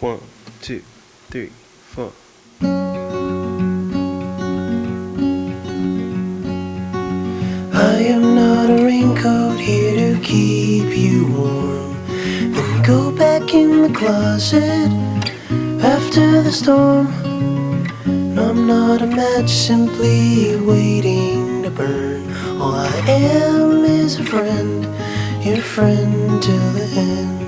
One, two, three, four. I am not a raincoat here to keep you warm. Then go back in the closet after the storm. No, I'm not a match simply waiting to burn. All I am is a friend, your friend till the end.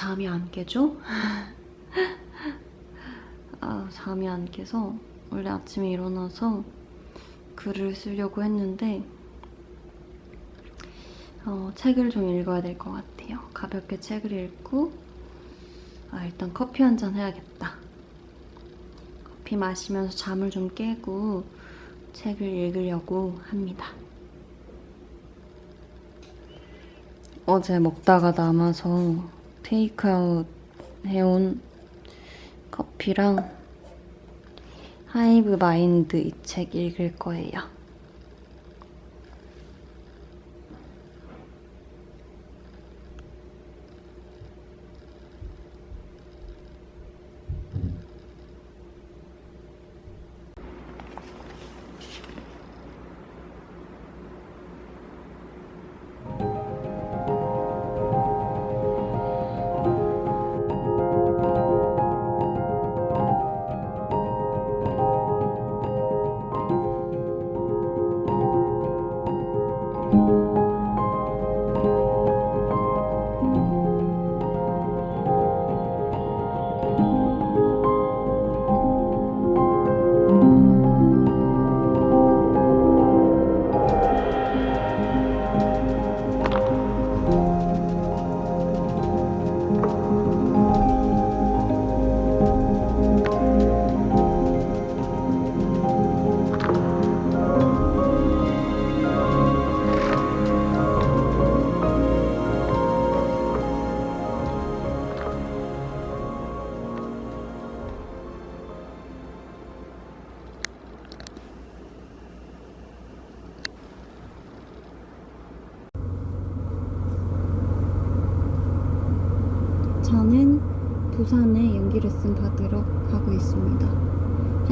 잠이 안 깨죠? 아, 잠이 안 깨서 원래 아침에 일어나서 글을 쓰려고 했는데 어, 책을 좀 읽어야 될 것 같아요. 가볍게 책을 읽고 아, 일단 커피 한 잔 해야겠다. 커피 마시면서 잠을 좀 깨고 책을 읽으려고 합니다. 어제 먹다가 남아서 테이크아웃 해온 커피랑 하이브 마인드 이 책 읽을 거예요.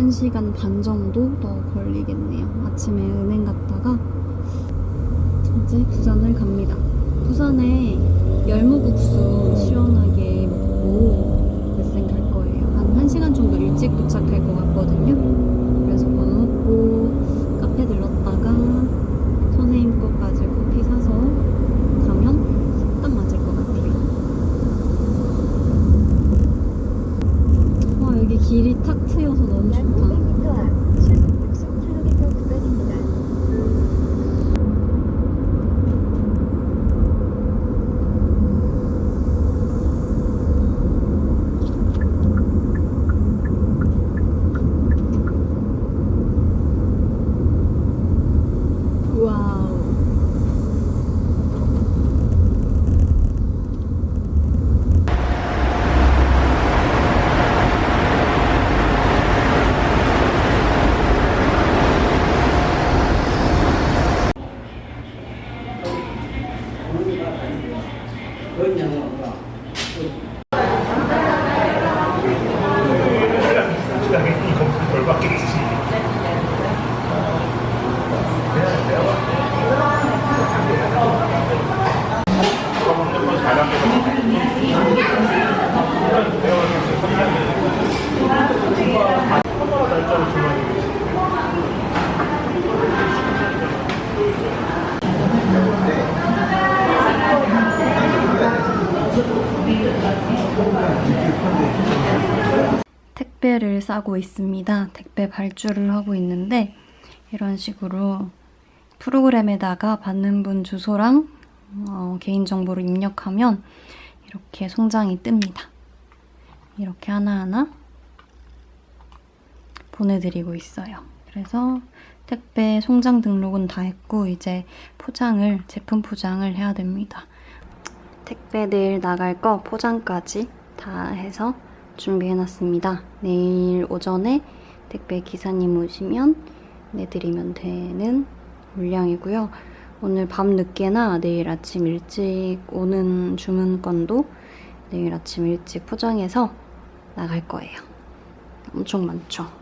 1시간 반 정도 더 걸리겠네요. 아침에 은행 갔다가 이제 부산 有一年了 싸고 있습니다. 택배 발주를 하고 있는데 이런 식으로 프로그램에다가 받는 분 주소랑 어, 개인정보를 입력하면 이렇게 송장이 뜹니다. 이렇게 하나하나 보내드리고 있어요. 그래서 택배 송장 등록은 다 했고 이제 포장을 제품 포장을 해야 됩니다. 택배 내일 나갈 거 포장까지 다 해서 준비해놨습니다. 내일 오전에 택배 기사님 오시면 내드리면 되는 물량이고요. 오늘 밤 늦게나 내일 아침 일찍 오는 주문건도 내일 아침 일찍 포장해서 나갈 거예요. 엄청 많죠?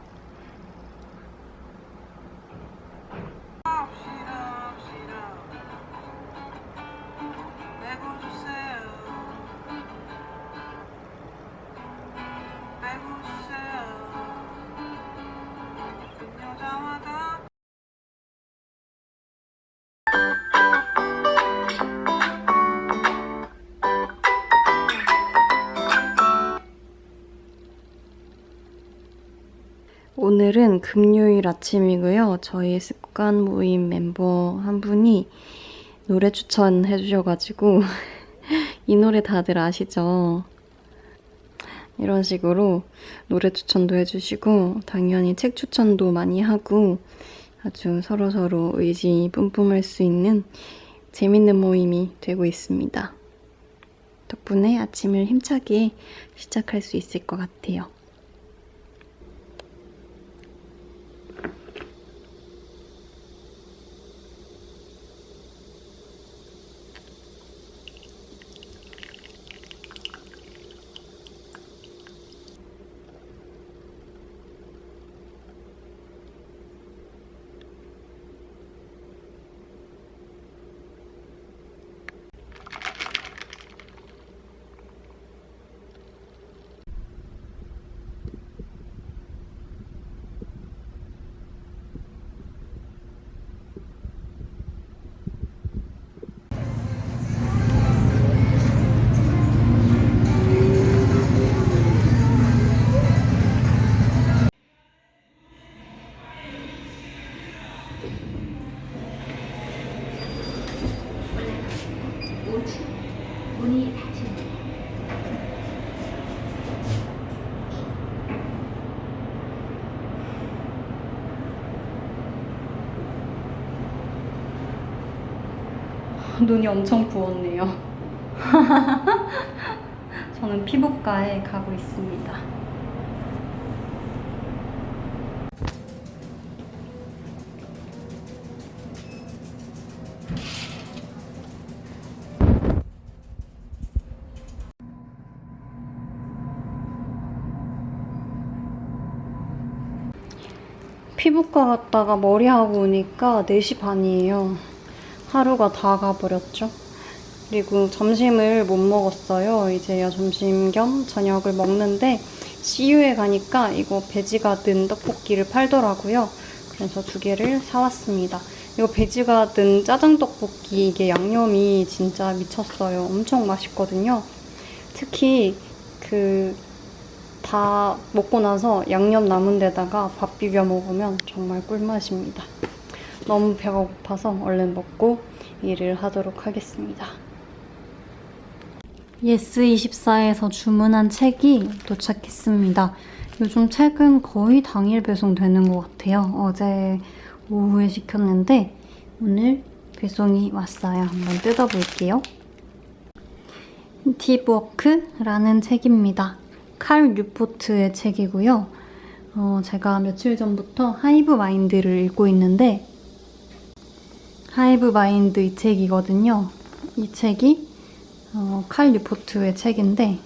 오늘은 금요일 아침이고요. 저희 습관 모임 멤버 한 분이 노래 추천해 주셔가지고 이 노래 다들 아시죠? 이런 식으로 노래 추천도 해주시고 당연히 책 추천도 많이 하고 아주 서로서로 의지 뿜뿜할 수 있는 재밌는 모임이 되고 있습니다. 덕분에 아침을 힘차게 시작할 수 있을 것 같아요. 눈이 엄청 부었네요. 저는 피부과에 가고 있습니다. 피부과 갔다가 머리하고 오니까 4시 반이에요. 하루가 다 가버렸죠. 그리고 점심을 못 먹었어요. 이제야 점심 겸 저녁을 먹는데 CU에 가니까 이거 배지가 든 떡볶이를 팔더라고요. 그래서 두 개를 사왔습니다. 이거 배지가 든 짜장 떡볶이 이게 양념이 진짜 미쳤어요. 엄청 맛있거든요. 특히 그 다 먹고 나서 양념 남은 데다가 밥 비벼 먹으면 정말 꿀맛입니다. 너무 배가 고파서 얼른 먹고 일을 하도록 하겠습니다. 예스24에서 주문한 책이 도착했습니다. 요즘 책은 거의 당일 배송되는 것 같아요. 어제 오후에 시켰는데 오늘 배송이 왔어요. 한번 뜯어볼게요. 딥워크라는 책입니다. 칼 뉴포트의 책이고요. 어, 제가 며칠 전부터 하이브 마인드를 읽고 있는데 하이브 마인드 이 책이거든요. 이 책이 어, 칼 뉴포트의 책인데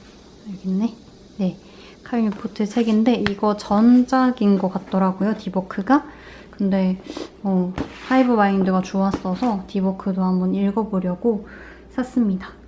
여기 있네. 네, 칼 뉴포트의 책인데 이거 전작인 것 같더라고요. 디버크가. 근데 어, 하이브 마인드가 좋았어서 디버크도 한번 읽어보려고 샀습니다.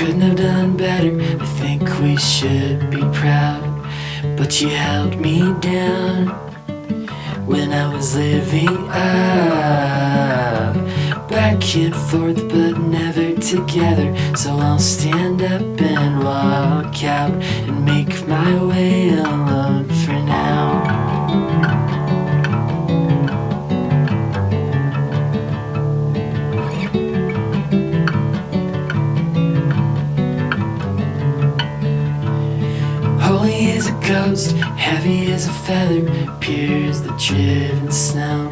Couldn't have done better. I think we should be proud. But you held me down when I was living up. Back and forth, but never together. So I'll stand up and walk out and make my way alone heavy as a feather, pure as the driven snow.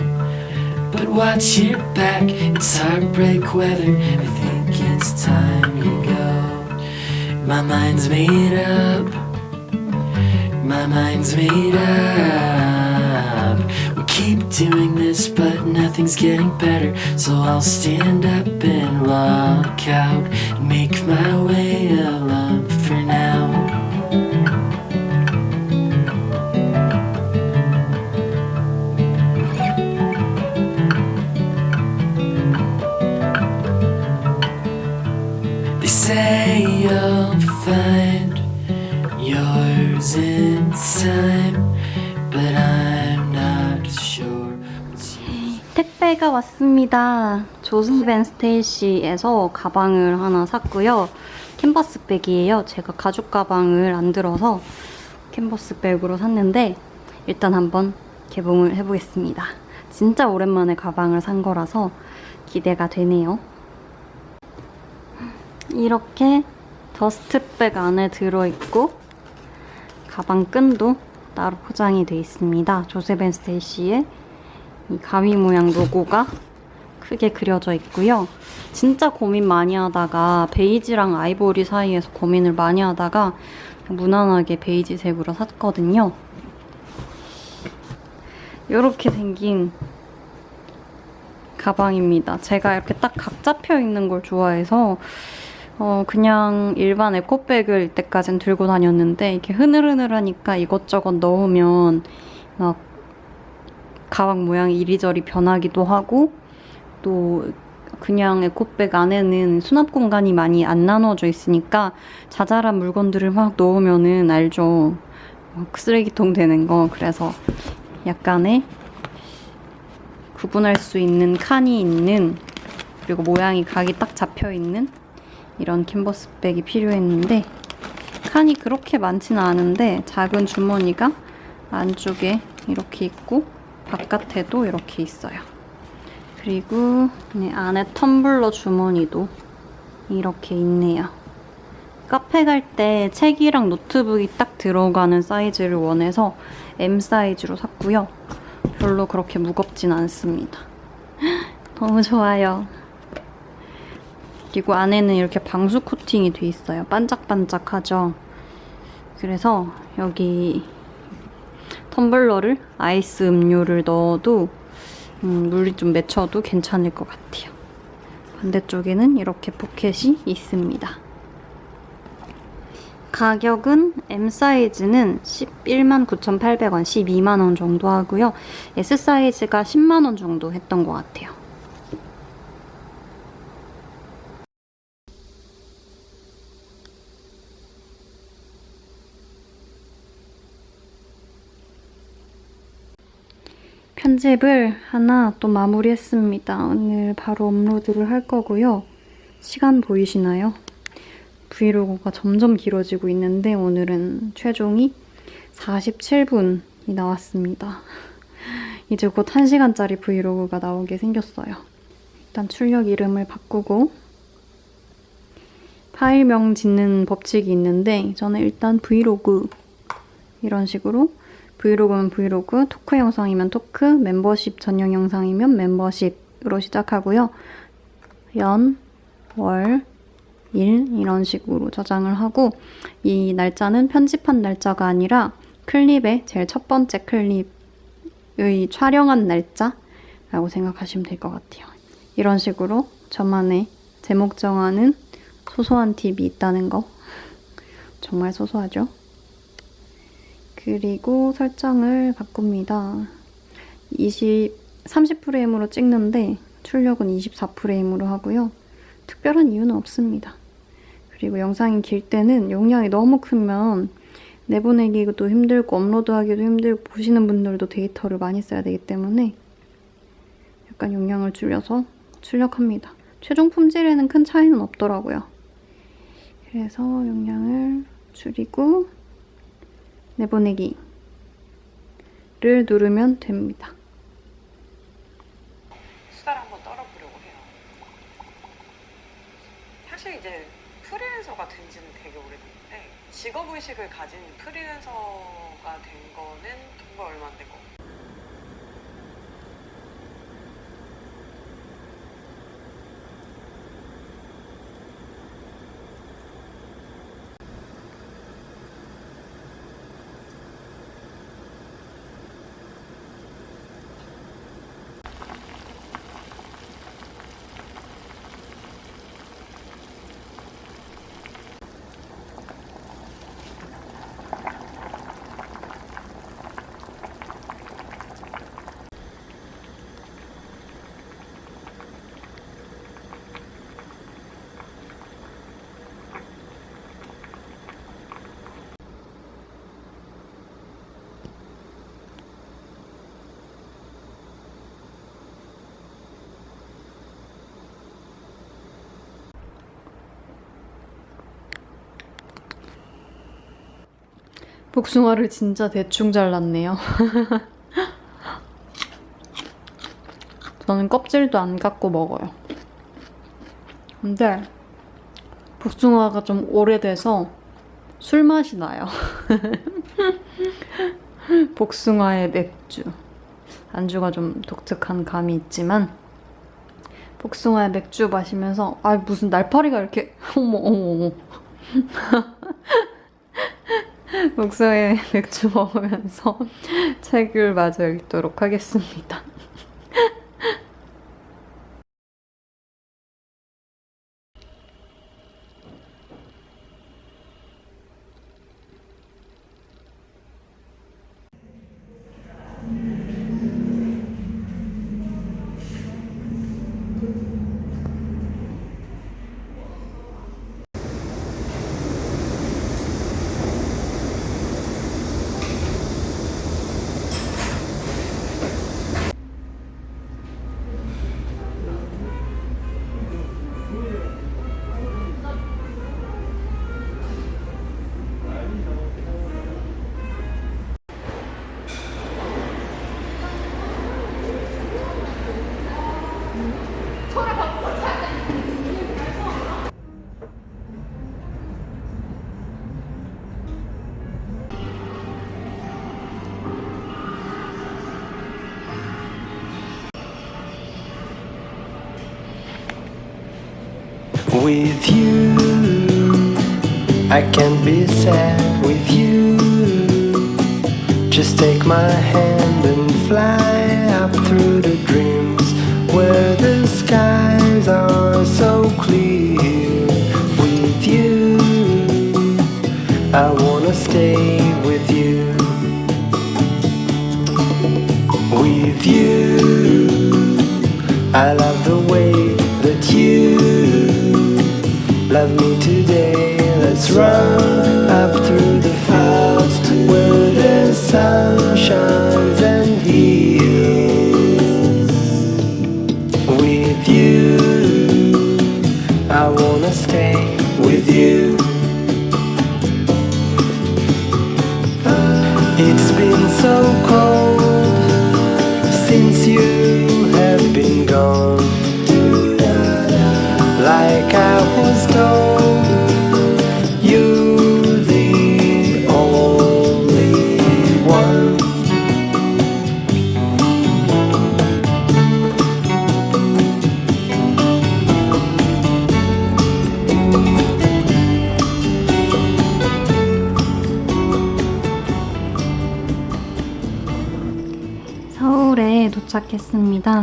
But watch your back, it's heartbreak weather. I think it's time you go. My mind's made up. My mind's made up. We keep doing this, but nothing's getting better. So I'll stand up and walk out and make my way alone 왔습니다. 조스벤 스테이시에서 가방을 하나 샀고요. 캔버스 백이에요. 제가 가죽 가방을 안 들어서 캔버스 백으로 샀는데 일단 한번 개봉을 해보겠습니다. 진짜 오랜만에 가방을 산 거라서 기대가 되네요. 이렇게 더스트백 안에 들어있고 가방 끈도 따로 포장이 되어 있습니다. 조세벤 스테이시의 이 가위 모양 로고가 크게 그려져 있고요. 진짜 고민 많이 하다가 베이지랑 아이보리 사이에서 고민을 많이 하다가 무난하게 베이지색으로 샀거든요. 이렇게 생긴 가방입니다. 제가 이렇게 딱 각 잡혀 있는 걸 좋아해서 어, 그냥 일반 에코백을 이때까진 들고 다녔는데 이렇게 흐느흐느하니까 이것저것 넣으면 막 가방 모양이 이리저리 변하기도 하고 또 그냥 에코백 안에는 수납 공간이 많이 안 나눠져 있으니까 자잘한 물건들을 막 넣으면은 알죠. 막 쓰레기통 되는 거. 그래서 약간의 구분할 수 있는 칸이 있는 그리고 모양이 각이 딱 잡혀 있는 이런 캔버스 백이 필요했는데 칸이 그렇게 많지는 않은데 작은 주머니가 안쪽에 이렇게 있고 바깥에도 이렇게 있어요. 그리고 네, 안에 텀블러 주머니도 이렇게 있네요. 카페 갈 때 책이랑 노트북이 딱 들어가는 사이즈를 원해서 M 사이즈로 샀고요. 별로 그렇게 무겁진 않습니다. 너무 좋아요. 그리고 안에는 이렇게 방수 코팅이 돼 있어요. 반짝반짝하죠. 그래서 여기 텀블러를 아이스 음료를 넣어도 음, 물이 좀 맺혀도 괜찮을 것 같아요. 반대쪽에는 이렇게 포켓이 있습니다. 가격은 M 사이즈는 11만 9,800원, 12만 원 정도 하고요. S 사이즈가 10만 원 정도 했던 것 같아요. 편집을 하나 또 마무리했습니다. 오늘 바로 업로드를 할 거고요. 시간 보이시나요? 브이로그가 점점 길어지고 있는데 오늘은 최종이 47분이 나왔습니다. 이제 곧 1시간짜리 브이로그가 나오게 생겼어요. 일단 출력 이름을 바꾸고 파일명 짓는 법칙이 있는데 저는 일단 브이로그 이런 식으로 브이로그면 브이로그, 토크 영상이면 토크, 멤버십 전용 영상이면 멤버십으로 시작하고요. 연, 월, 일 이런 식으로 저장을 하고 이 날짜는 편집한 날짜가 아니라 클립의 제일 첫 번째 클립의 촬영한 날짜라고 생각하시면 될 것 같아요. 이런 식으로 저만의 제목 정하는 소소한 팁이 있다는 거 정말 소소하죠? 그리고 설정을 바꿉니다. 20, 30프레임으로 찍는데 출력은 24프레임으로 하고요. 특별한 이유는 없습니다. 그리고 영상이 길 때는 용량이 너무 크면 내보내기도 힘들고 업로드하기도 힘들고 보시는 분들도 데이터를 많이 써야 되기 때문에 약간 용량을 줄여서 출력합니다. 최종 품질에는 큰 차이는 없더라고요. 그래서 용량을 줄이고 내보내기를 누르면 됩니다. 수다를 한번 떨어보려고 해요. 사실 이제 프리랜서가 된 지는 되게 오래됐는데 직업의식을 가진 프리랜서가 된 거는 정말 얼마 안된 거. 복숭아를 진짜 대충 잘랐네요. 저는 껍질도 안 깎고 먹어요. 근데 복숭아가 좀 오래돼서 술 맛이 나요. 복숭아의 맥주. 안주가 좀 독특한 감이 있지만 복숭아의 맥주 마시면서 아 무슨 날파리가 이렇게 어머 어머 어머 목소에 맥주 먹으면서 책을 마저 읽도록 하겠습니다. With you, I can't be sad with you. Just take my hand and fly up through the dreams where the skies are so clear. With you, I wanna stay with you. With you, I love the way love me today. Let's run up through the fields where the sun shines and heals. With you, I wanna stay with you.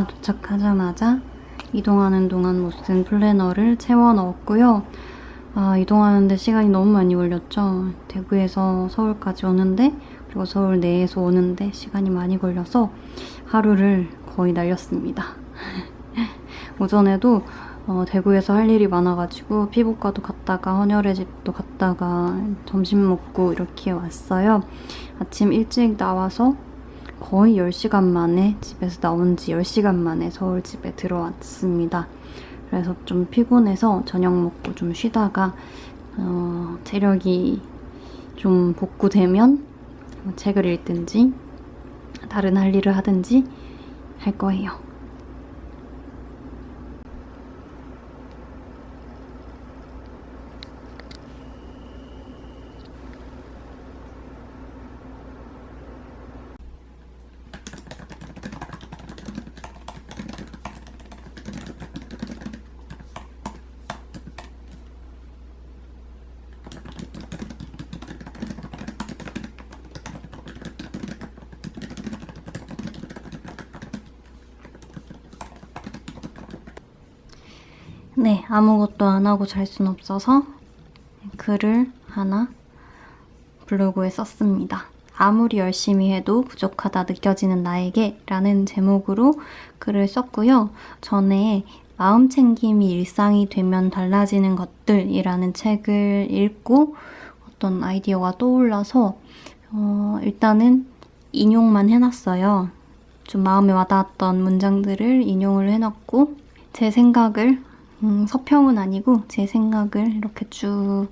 도착하자마자 이동하는 동안 못 쓴 플래너를 채워 넣었고요. 아, 이동하는데 시간이 너무 많이 걸렸죠. 대구에서 서울까지 오는데 그리고 서울 내에서 오는데 시간이 많이 걸려서 하루를 거의 날렸습니다. 오전에도 어, 대구에서 할 일이 많아가지고 피부과도 갔다가 헌혈의 집도 갔다가 점심 먹고 이렇게 왔어요. 아침 일찍 나와서 거의 10시간 만에 집에서 나온 지 10시간 만에 서울 집에 들어왔습니다. 그래서 좀 피곤해서 저녁 먹고 좀 쉬다가 어, 체력이 좀 복구되면 책을 읽든지 다른 할 일을 하든지 할 거예요. 네, 아무것도 안 하고 잘 순 없어서 글을 하나 블로그에 썼습니다. 아무리 열심히 해도 부족하다 느껴지는 나에게 라는 제목으로 글을 썼고요. 전에 마음 챙김이 일상이 되면 달라지는 것들이라는 책을 읽고 어떤 아이디어가 떠올라서 어, 일단은 인용만 해놨어요. 좀 마음에 와닿았던 문장들을 인용을 해놨고 제 생각을 음, 서평은 아니고 제 생각을 이렇게 쭉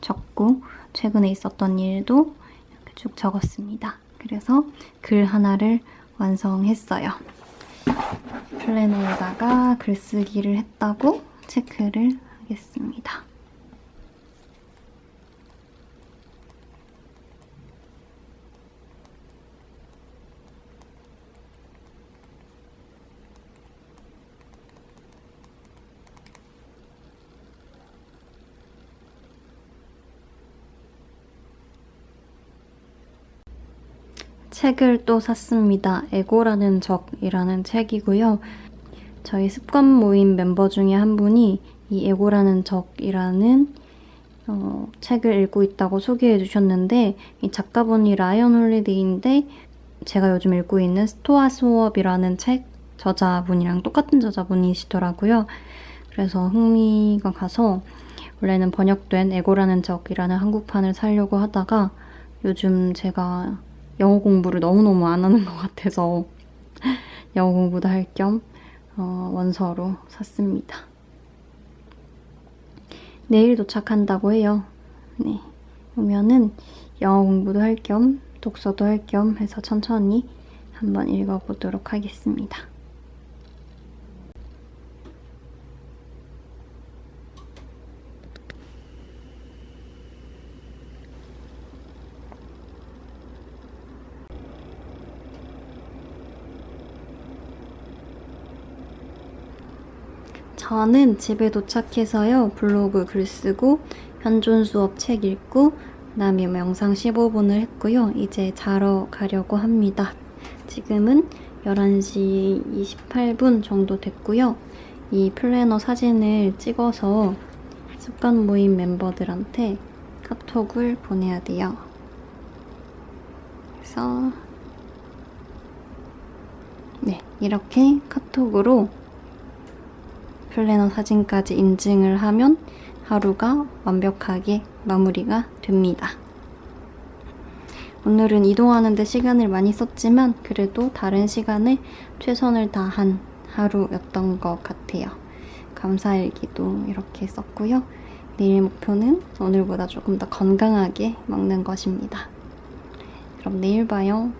적고 최근에 있었던 일도 이렇게 쭉 적었습니다. 그래서 글 하나를 완성했어요. 플래너에다가 글쓰기를 했다고 체크를 하겠습니다. 책을 또 샀습니다. 에고라는 적이라는 책이고요. 저희 습관 모임 멤버 중에 한 분이 이 에고라는 적이라는 어, 책을 읽고 있다고 소개해 주셨는데 이 작가분이 라이언 홀리데이인데 제가 요즘 읽고 있는 스토아 수업이라는 책 저자분이랑 똑같은 저자분이시더라고요. 그래서 흥미가 가서 원래는 번역된 에고라는 적이라는 한국판을 사려고 하다가 요즘 제가 영어 공부를 너무너무 안 하는 것 같아서 영어 공부도 할겸 어, 원서로 샀습니다. 내일 도착한다고 해요. 네. 오면은 영어 공부도 할 겸 독서도 할 겸 해서 천천히 한번 읽어보도록 하겠습니다. 저는 집에 도착해서요. 블로그 글 쓰고 현존 수업 책 읽고 그다음에 뭐 영상 15분을 했고요. 이제 자러 가려고 합니다. 지금은 11시 28분 정도 됐고요. 이 플래너 사진을 찍어서 습관 모임 멤버들한테 카톡을 보내야 돼요. 그래서 네, 이렇게 카톡으로 플래너 사진까지 인증을 하면 하루가 완벽하게 마무리가 됩니다. 오늘은 이동하는데 시간을 많이 썼지만 그래도 다른 시간에 최선을 다한 하루였던 것 같아요. 감사일기도 이렇게 썼고요. 내일 목표는 오늘보다 조금 더 건강하게 먹는 것입니다. 그럼 내일 봐요.